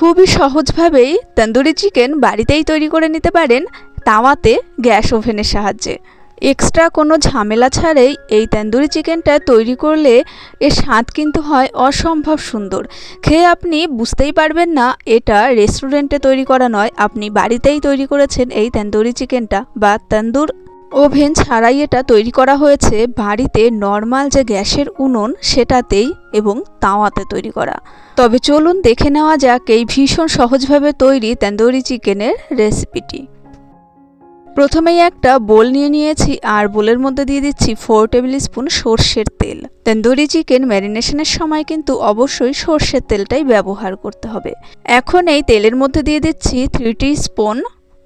খুবই সহজভাবেই তন্দুরি চিকেন বাড়িতেই তৈরি করে নিতে পারেন তাওয়াতে গ্যাস ওভেনের সাহায্যে। এক্সট্রা কোনো ঝামেলা ছাড়াই এই তন্দুরি চিকেনটা তৈরি করলে এর স্বাদ কিন্তু হয় অসম্ভব সুন্দর। খেয়ে আপনি বুঝতেই পারবেন না, এটা রেস্টুরেন্টে তৈরি করা নয়, আপনি বাড়িতেই তৈরি করেছেন এই তন্দুরি চিকেনটা বা তন্দুর ওভেন ছাড়াই এটা তৈরি করা হয়েছে। বাড়িতে নর্মাল যে গ্যাসের উনুন, সেটাতেই এবং তাওয়াতে তৈরি করা। তবে চলুন দেখে নেওয়া যাক এই ভীষণ সহজভাবে তৈরি তন্দুরি চিকেনের রেসিপিটি। প্রথমেই একটা বোল নিয়ে নিয়েছি, আর বোলের মধ্যে দিয়ে দিচ্ছি ফোর টেবিল স্পুন সর্ষের তেল। তন্দুরি চিকেন ম্যারিনেশনের সময় কিন্তু অবশ্যই সর্ষের তেলটাই ব্যবহার করতে হবে। এখন এই তেলের মধ্যে দিয়ে দিচ্ছি three teaspoon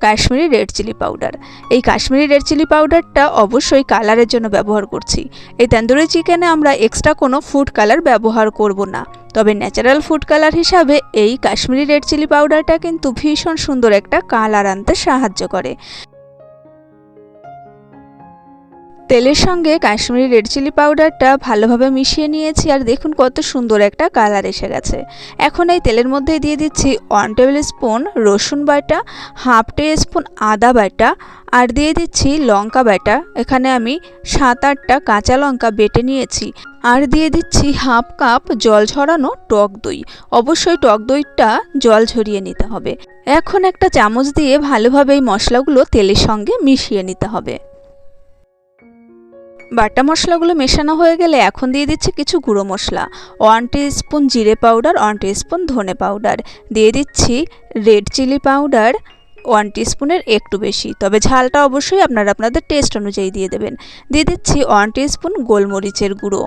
Kashmiri red chilli powder. এই কাশ্মীরি রেড চিলি পাউডারটা অবশ্যই কালারের জন্য ব্যবহার করছি। এই তন্দুরি চিকেনে আমরা এক্সট্রা কোনো ফুড কালার ব্যবহার করব না। তবে ন্যাচারাল ফুড কালার হিসাবে এই কাশ্মীরি রেড চিলি পাউডারটা কিন্তু ভীষণ সুন্দর একটা কালার আনতে সাহায্য করে। তেলের সঙ্গে কাশ্মীরি রেড চিলি পাউডারটা ভালোভাবে মিশিয়ে নিয়েছি আর দেখুন কত সুন্দর একটা কালার এসে গেছে। এখন এই তেলের মধ্যে দিয়ে দিচ্ছি ওয়ান টেবিল স্পুন রসুন বাটা, হাফ টে স্পুন আদা বাটা আর দিয়ে দিচ্ছি লঙ্কা বাটা। এখানে আমি সাত আটটা কাঁচা লঙ্কা বেটে নিয়েছি আর দিয়ে দিচ্ছি হাফ কাপ জল ঝরানো টক দই। অবশ্যই টক দইটা জল ঝরিয়ে নিতে হবে। এখন একটা চামচ দিয়ে ভালোভাবে এই মশলাগুলো তেলের সঙ্গে মিশিয়ে নিতে হবে। বাটা মশলাগুলো মেশানো হয়ে গেলে এখন দিয়ে দিচ্ছি কিছু গুঁড়ো মশলা। ওয়ান স্পুন জিরে পাউডার ওয়ান স্পুন ধনে পাউডার দিয়ে দিচ্ছি রেড চিলি পাউডার ওয়ান স্পুনের একটু বেশি। তবে ঝালটা অবশ্যই আপনারা আপনাদের টেস্ট অনুযায়ী দিয়ে দেবেন। দিয়ে দিচ্ছি ওয়ান স্পুন গোলমরিচের গুঁড়ো।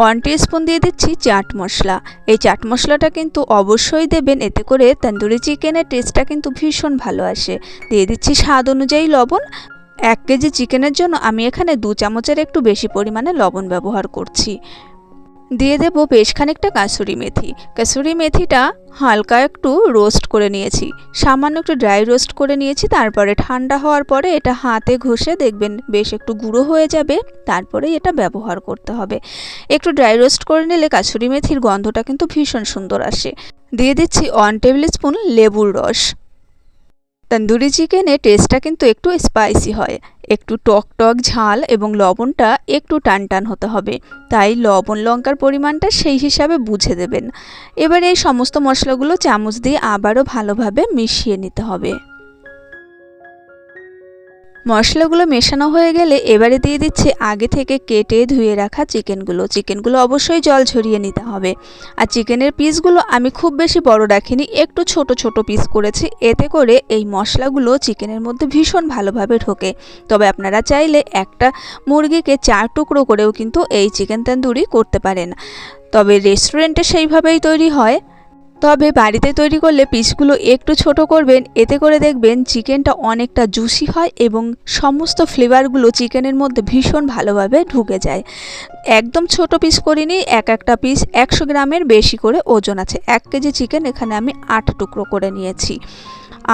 ওয়ান স্পুন দিয়ে দিচ্ছি চাট মশলা। এই চাট মশলাটা কিন্তু অবশ্যই দেবেন, এতে করে তন্দুরি চিকেনের টেস্টটা কিন্তু ভীষণ ভালো আসে। দিয়ে দিচ্ছি স্বাদ অনুযায়ী লবণ এক কেজি চিকেনের জন্য আমি এখানে দু চামচের একটু বেশি পরিমাণে লবণ ব্যবহার করছি। দিয়ে দেব বেশ খানিকটা কাসুরি মেথি। কাসুরি মেথিটা হালকা একটু রোস্ট করে নিয়েছি। সামান্য একটু ড্রাই রোস্ট করে নিয়েছি, তারপরে ঠান্ডা হওয়ার পরে এটা হাতে ঘষে দেখবেন বেশ একটু গুঁড়ো হয়ে যাবে তারপরে এটা ব্যবহার করতে হবে। একটু ড্রাই রোস্ট করে নিলে কাসুরি মেথির গন্ধটা কিন্তু ভীষণ সুন্দর আসে। দিয়ে দিচ্ছি ওয়ান টেবিল স্পুন লেবুর রস। তন্দুরি চিকেনের টেস্টটা কিন্তু একটু স্পাইসি হয়। একটু টক টক ঝাল এবং লবণটা একটু টান টান হতে হবে। তাই লবণ, লঙ্কার পরিমাণটা সেই হিসাবে বুঝে দেবেন। এবার এই সমস্ত মশলাগুলো চামচ দিয়ে আবারও ভালোভাবে মিশিয়ে নিতে হবে। মশলাগুলো মেশানো হয়ে গেলে এবারে দিয়ে দিচ্ছি আগে থেকে কেটে ধুয়ে রাখা চিকেনগুলো। চিকেনগুলো অবশ্যই জল ঝরিয়ে নিতে হবে। আর চিকেনের পিসগুলো আমি খুব বেশি বড় রাখিনি, একটু ছোট ছোট পিস করেছি। এতে করে এই মশলাগুলো চিকেনের মধ্যে ভীষণ ভালোভাবে ঢোকে। তবে আপনারা চাইলে একটা মুরগিকে চার টুকরো করেও কিন্তু এই চিকেন তন্দুরি করতে পারেন। তবে রেস্টুরেন্টে সেইভাবেই তৈরি হয়। তবে বাড়িতে তৈরি করলে পিসগুলো একটু ছোট করবেন, এতে করে দেখবেন চিকেনটা অনেকটা জুসি হয় এবং সমস্ত ফ্লেভারগুলো চিকেনের মধ্যে ভীষণ ভালোভাবে ঢুকে যায়। একদম ছোট পিস করিনি, এক একটা পিস একশো গ্রামের বেশি করে ওজন আছে। এক কেজি চিকেন এখানে আমি আট টুকরো করে নিয়েছি।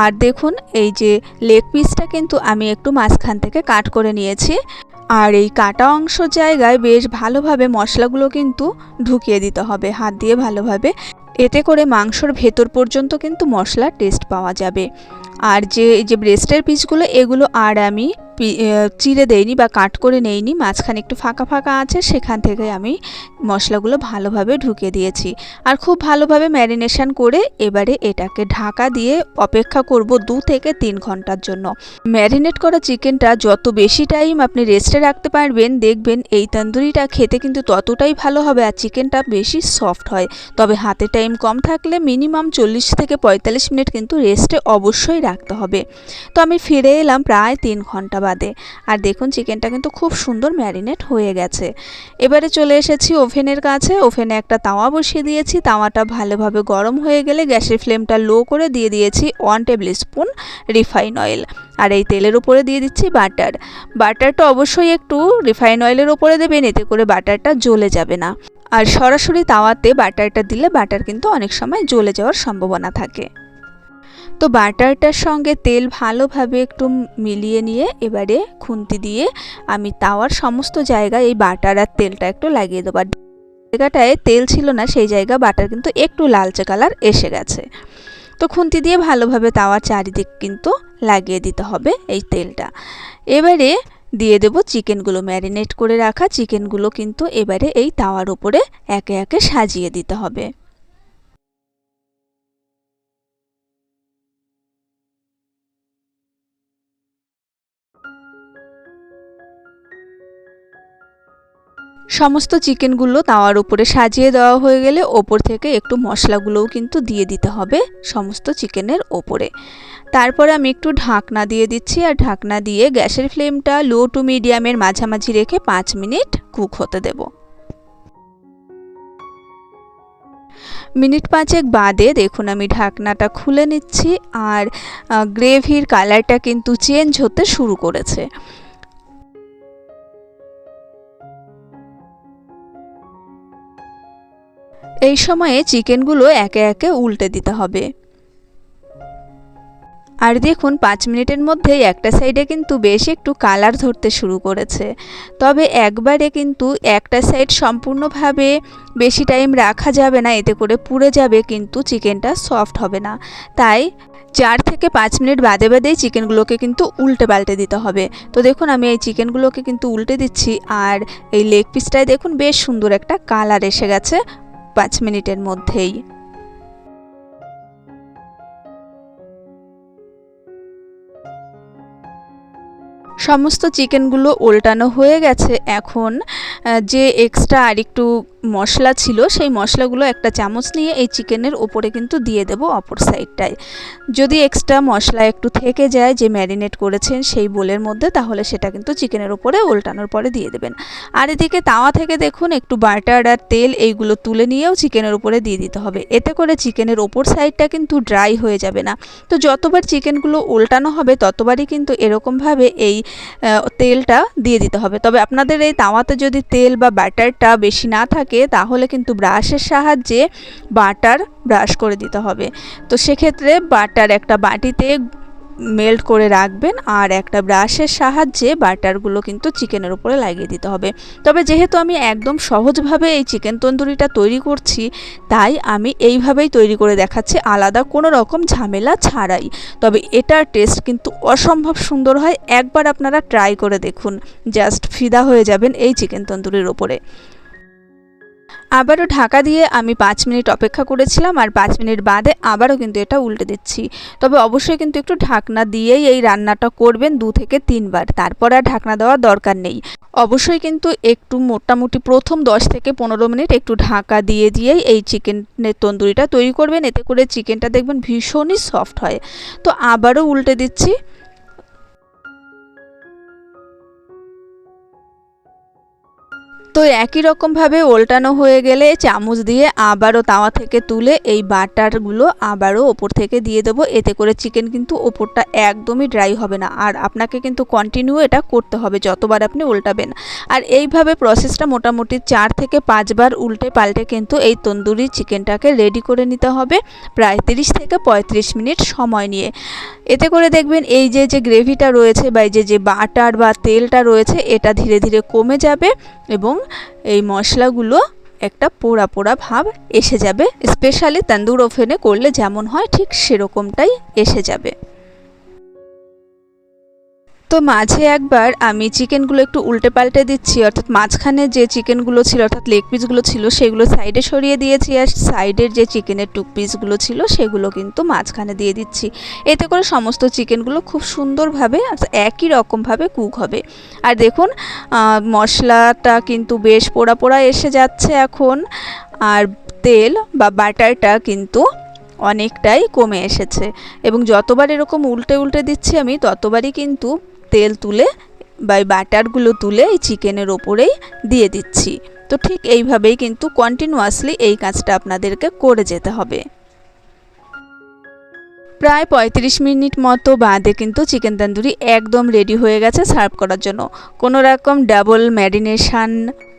আর দেখুন, এই যে লেগ পিসটা কিন্তু আমি একটু মাঝখান থেকে কাট করে নিয়েছি। আর এই কাটা অংশ জায়গায় বেশ ভালোভাবে মশলাগুলো কিন্তু ঢুকিয়ে দিতে হবে, হাত দিয়ে ভালোভাবে। এতে করে মাংসর ভেতর পর্যন্ত কিন্তু মশলার টেস্ট পাওয়া যাবে। আর যে যে ব্রেস্টের পিসগুলো এগুলো আর আমি চিড়ে দেইনি বা কাট করে নেইনি, মাঝখানে একটু ফাঁকা ফাঁকা আছে, সেখান থেকে আমি মশলাগুলো ভালোভাবে ঢুকে দিয়েছি। আর খুব ভালোভাবে ম্যারিনেশন করে এবারে এটাকে ঢাকা দিয়ে অপেক্ষা করব দু থেকে তিন ঘণ্টার জন্য। ম্যারিনেট করা চিকেনটা যত বেশি টাইম আপনি রেস্টে রাখতে পারবেন, দেখবেন এই তন্দুরিটা খেতে কিন্তু ততটাই ভালো হবে আর চিকেনটা বেশি সফট হয়। তবে হাতে টাইম কম থাকলে মিনিমাম চল্লিশ থেকে পঁয়তাল্লিশ মিনিট কিন্তু রেস্টে অবশ্যই রাখতে হবে। তো আমি ফিরে এলাম প্রায় তিন ঘণ্টা বাদে। আর দেখুন চিকেনটা কিন্তু খুব সুন্দর ম্যারিনেট হয়ে গেছে। এবারে চলে এসেছি ওভেনের কাছে। ওভেনে একটা তাওয়া বসিয়ে দিয়েছি। তাওয়াটা ভালোভাবে গরম হয়ে গেলে গ্যাসের ফ্লেমটা লো করে দিয়ে দিয়েছি one tablespoon refine oil আর এই তেলের উপরে দিয়ে দিচ্ছি বাটার বাটারটা অবশ্যই একটু রিফাইন অয়েলের উপরে দেবেন, এতে করে বাটারটা জ্বলে যাবে না। আর সরাসরি তাওয়াতে বাটারটা দিলে বাটার কিন্তু অনেক সময় জ্বলে যাওয়ার সম্ভাবনা থাকে। তো বাটারটার সঙ্গে তেল ভালোভাবে একটু মিলিয়ে নিয়ে এবারে খুন্তি দিয়ে আমি তাওয়ার সমস্ত জায়গায় এই বাটার আর তেলটা একটু লাগিয়ে দেবো। জায়গাটায় তেল ছিল না, সেই জায়গা বাটার কিন্তু একটু লালচে কালার এসে গেছে। তো খুন্তি দিয়ে ভালোভাবে তাওয়ার চারিদিক কিন্তু লাগিয়ে দিতে হবে এই তেলটা। এবারে দিয়ে দেব চিকেনগুলো ম্যারিনেট করে রাখা। চিকেনগুলো কিন্তু এবারে এই তাওয়ার উপরে একে একে সাজিয়ে দিতে হবে। সমস্ত চিকেনগুলো তাওয়ার উপরে সাজিয়ে দেওয়া হয়ে গেলে ওপর থেকে একটু মশলাগুলোও কিন্তু দিয়ে দিতে হবে সমস্ত চিকেনের ওপরে। তারপরে আমি একটু ঢাকনা দিয়ে দিচ্ছি আর ঢাকনা দিয়ে গ্যাসের ফ্লেমটা লো টু মিডিয়ামের মাঝামাঝি রেখে পাঁচ মিনিট কুক হতে দেব। মিনিট পাঁচেক বাদে দেখুন আমি ঢাকনাটা খুলে নিচ্ছি আর গ্রেভির কালারটা কিন্তু চেঞ্জ হতে শুরু করেছে। এই সময়ে চিকেনগুলো একে একে উল্টে দিতে হবে। আর দেখুন, পাঁচ মিনিটের মধ্যেই একটা সাইডে কিন্তু বেশ একটু কালার ধরতে শুরু করেছে। তবে একবারে কিন্তু একটা সাইড সম্পূর্ণভাবে বেশি টাইম রাখা যাবে না, এতে করে পুড়ে যাবে কিন্তু চিকেনটা সফট হবে না। তাই চার থেকে পাঁচ মিনিট বাদে বাদেই চিকেনগুলোকে কিন্তু উল্টে পাল্টে দিতে হবে। তো দেখুন, আমি এই চিকেনগুলোকে কিন্তু উল্টে দিচ্ছি, আর এই লেগ পিসটায় দেখুন, বেশ সুন্দর একটা কালার এসে গেছে। পাঁচ মিনিটের মধ্যেই। সমস্ত চিকেনগুলো উল্টানো হয়ে গেছে। এখন যে এক্সট্রা আরেকটু মশলা ছিল, সেই মশলাগুলো একটা চামচ নিয়ে এই চিকেনের ওপরে কিন্তু দিয়ে দেব অপর সাইডটায়। যদি এক্সট্রা মশলা একটু থেকে যায়, যে ম্যারিনেট করেছেন সেই বোলের মধ্যে, তাহলে সেটা কিন্তু চিকেনের ওপরে উল্টানোর পরে দিয়ে দেবেন। আর এদিকে তাওয়া থেকে দেখুন, একটু বাটার আর তেল এইগুলো তুলে নিয়েও চিকেনের উপরে দিয়ে দিতে হবে। এতে করে চিকেনের ওপর সাইডটা কিন্তু ড্রাই হয়ে যাবে না। তো যতবার চিকেনগুলো উল্টানো হবে, ততবারই কিন্তু এরকমভাবে এই তেলটা দিয়ে দিতে হবে। তবে আপনাদের এই তাওয়াতে যদি তেল বা ব্যাটারটা বেশি না থাকে তাহলে কিন্তু ব্রাশের সাহায্যে বাটার ব্রাশ করে দিতে হবে। তো সেক্ষেত্রে বাটার একটা বাটিতে মেল্ট করে রাখবেন আর একটা ব্রাশের সাহায্যে বাটারগুলো কিন্তু চিকেনের উপরে লাগিয়ে দিতে হবে। তবে যেহেতু আমি একদম সহজভাবে এই চিকেন তন্দুরিটা তৈরি করছি, তাই আমি এইভাবেই তৈরি করে দেখাচ্ছি, আলাদা কোনো রকম ঝামেলা ছাড়াই। তবে এটার টেস্ট কিন্তু অসম্ভব সুন্দর হয়, একবার আপনারা ট্রাই করে দেখুন, জাস্ট ফিদা হয়ে যাবেন এই চিকেন তন্দুরির ওপরে আবারও ঢাকা দিয়ে আমি পাঁচ মিনিট অপেক্ষা করেছিলাম আর পাঁচ মিনিট বাদে আবারও কিন্তু এটা উল্টে দিচ্ছি। তবে অবশ্যই কিন্তু একটু ঢাকনা দিয়েই এই রান্নাটা করবেন দু থেকে তিনবার। তারপর আর ঢাকনা দেওয়ার দরকার নেই। অবশ্যই কিন্তু একটু মোটামুটি প্রথম দশ থেকে পনেরো মিনিট একটু ঢাকা দিয়ে দিয়েই এই চিকেনের তন্দুরিটা তৈরি করবেন। এতে করে চিকেনটা দেখবেন ভীষণই সফট হয়। তো আবারও উল্টে দিচ্ছি। তো একই রকমভাবে ওল্টানো হয়ে গেলে চামচ দিয়ে আবারও তাওয়া থেকে তুলে এই বাটারগুলো আবারও ওপর থেকে দিয়ে দেবো। এতে করে চিকেন কিন্তু ওপরটা একদমই ড্রাই হবে না। আর আপনাকে কিন্তু কন্টিনিউ এটা করতে হবে যতবার আপনি উল্টাবেন। আর এইভাবে প্রসেসটা মোটামুটি চার থেকে পাঁচবার উল্টে পাল্টে কিন্তু এই তন্দুরি চিকেনটাকে রেডি করে নিতে হবে। প্রায় তিরিশ থেকে পঁয়ত্রিশ মিনিট সময় নিয়ে। এতে করে দেখবেন এই যে যে গ্রেভিটা রয়েছে বা এই যে যে বাটার বা তেলটা রয়েছে, এটা ধীরে ধীরে কমে যাবে এবং এই মশলাগুলো একটা পোড়া পোড়া ভাব এসে যাবে। স্পেশালি তান্দুর ওভেনে করলে যেমন হয়, ঠিক সেরকমটাই এসে যাবে। তো মাঝে একবার আমি চিকেনগুলো একটু উল্টে পাল্টে দিচ্ছি, অর্থাৎ মাঝখানে যে চিকেনগুলো ছিল, অর্থাৎ লেগ পিসগুলো ছিল, সেগুলো সাইডে সরিয়ে দিয়েছি আর সাইডের যে চিকেনের টুক পিসগুলো ছিল, সেগুলো কিন্তু মাঝখানে দিয়ে দিচ্ছি। এতে করে সমস্ত চিকেনগুলো খুব সুন্দরভাবে একই রকমভাবে কুক হবে। আর দেখুন মশলাটা কিন্তু বেশ পোড়া পোড়া এসে যাচ্ছে এখন, আর তেল বা বাটারটা কিন্তু অনেকটাই কমে এসেছে। এবং যতবার এরকম উল্টে উল্টে দিচ্ছি আমি, ততবারই কিন্তু তেল তুলে বা বাটারগুলো তুলে এই চিকেনের ওপরেই দিয়ে দিচ্ছি। তো ঠিক এইভাবেই কিন্তু কন্টিনিউয়াসলি এই কাজটা আপনাদেরকে করে যেতে হবে। প্রায় পঁয়ত্রিশ মিনিট মতো বাদে কিন্তু চিকেন তন্দুরি একদম রেডি হয়ে গেছে সার্ভ করার জন্য। কোনো রকম ডাবল ম্যারিনেশান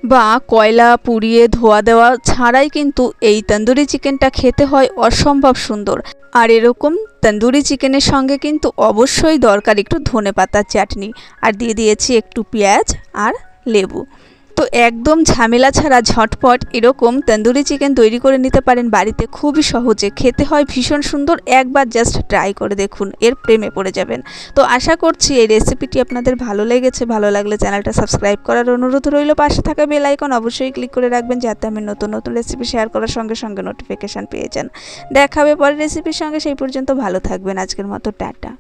বা কয়লা পুড়িয়ে ধোয়া দেওয়া ছাড়াই কিন্তু এই তন্দুরি চিকেনটা খেতে হয় অসম্ভব সুন্দর। আর এরকম তন্দুরি চিকেনের সঙ্গে কিন্তু অবশ্যই দরকার একটু ধনে পাতার চাটনি। আর দিয়ে দিয়েছি একটু পেঁয়াজ আর লেবু। তো একদম ঝামেলা ছাড়া ঝটপট এরকম তন্দুরি চিকেন তৈরি করে নিতে পারেন বাড়িতে খুবই সহজে। খেতে হয় ভীষণ সুন্দর, একবার জাস্ট ট্রাই করে দেখুন, এর প্রেমে পড়ে যাবেন। তো আশা করছি এই রেসিপিটি আপনাদের ভালো লেগেছে, ভালো লাগলে চ্যানেলটা সাবস্ক্রাইব করার অনুরোধ রইল। পাশে থাকা বেল আইকন অবশ্যই ক্লিক করে রাখবেন, যাতে আমি নতুন নতুন রেসিপি শেয়ার করার সঙ্গে সঙ্গে নোটিফিকেশান পেয়ে যান। দেখাবে পরের রেসিপির সঙ্গে, সেই পর্যন্ত ভালো থাকবেন। আজকের মতো টাটা।